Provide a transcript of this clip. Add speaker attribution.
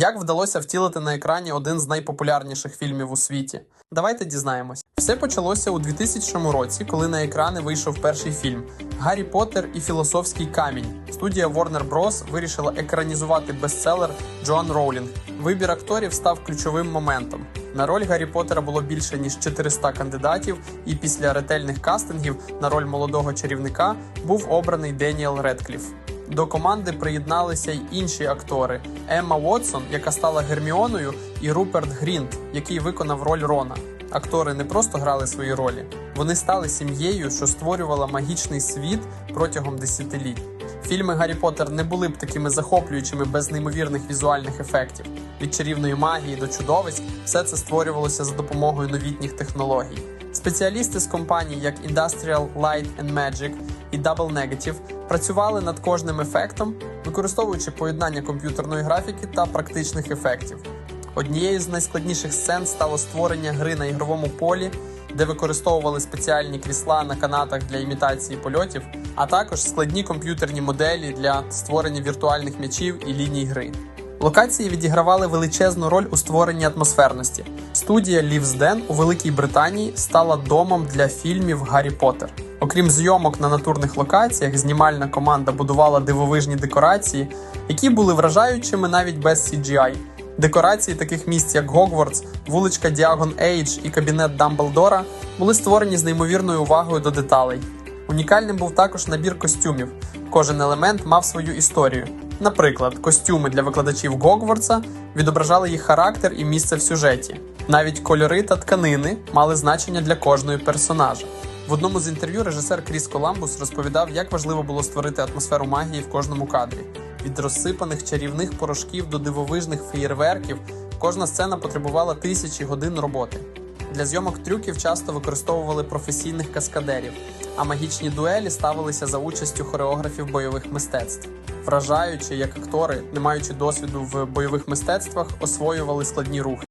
Speaker 1: Як вдалося втілити на екрані один з найпопулярніших фільмів у світі? Давайте дізнаємось. Все почалося у 2000 році, коли на екрани вийшов перший фільм Гаррі Поттер і Філософський камінь. Студія Warner Bros. вирішила екранізувати бестселер Джоан Роулінг. Вибір акторів став ключовим моментом. На роль Гаррі Поттера було більше ніж 400 кандидатів, і після ретельних кастингів на роль молодого чарівника був обраний Деніел Редкліф. До команди приєдналися й інші актори: Емма Уотсон, яка стала Герміоною, і Руперт Грінт, який виконав роль Рона. Актори не просто грали свої ролі, вони стали сім'єю, що створювала магічний світ протягом десятиліть. Фільми Гаррі Поттер не були б такими захоплюючими без неймовірних візуальних ефектів. Від чарівної магії до чудовиськ все це створювалося за допомогою новітніх технологій. Спеціалісти з компаній, як Industrial Light and Magic і Double Negative, працювали над кожним ефектом, використовуючи поєднання комп'ютерної графіки та практичних ефектів. Однією з найскладніших сцен стало створення гри на ігровому полі, де використовували спеціальні крісла на канатах для імітації польотів, а також складні комп'ютерні моделі для створення віртуальних м'ячів і ліній гри. Локації відігравали величезну роль у створенні атмосферності. Студія Лівзден у Великій Британії стала домом для фільмів Гаррі Поттер. Окрім зйомок на натурних локаціях, знімальна команда будувала дивовижні декорації, які були вражаючими навіть без CGI. Декорації таких місць, як Гогвартс, вуличка Діагон Ейдж і кабінет Дамблдора, були створені з неймовірною увагою до деталей. Унікальним був також набір костюмів. Кожен елемент мав свою історію. Наприклад, костюми для викладачів Гогвартса відображали їх характер і місце в сюжеті. Навіть кольори та тканини мали значення для кожної персонажа. В одному з інтерв'ю режисер Кріс Коламбус розповідав, як важливо було створити атмосферу магії в кожному кадрі. Від розсипаних чарівних порошків до дивовижних феєрверків кожна сцена потребувала тисячі годин роботи. Для зйомок трюків часто використовували професійних каскадерів, а магічні дуелі ставилися за участю хореографів бойових мистецтв. Вражаючи, як актори, не маючи досвіду в бойових мистецтвах, освоювали складні рухи.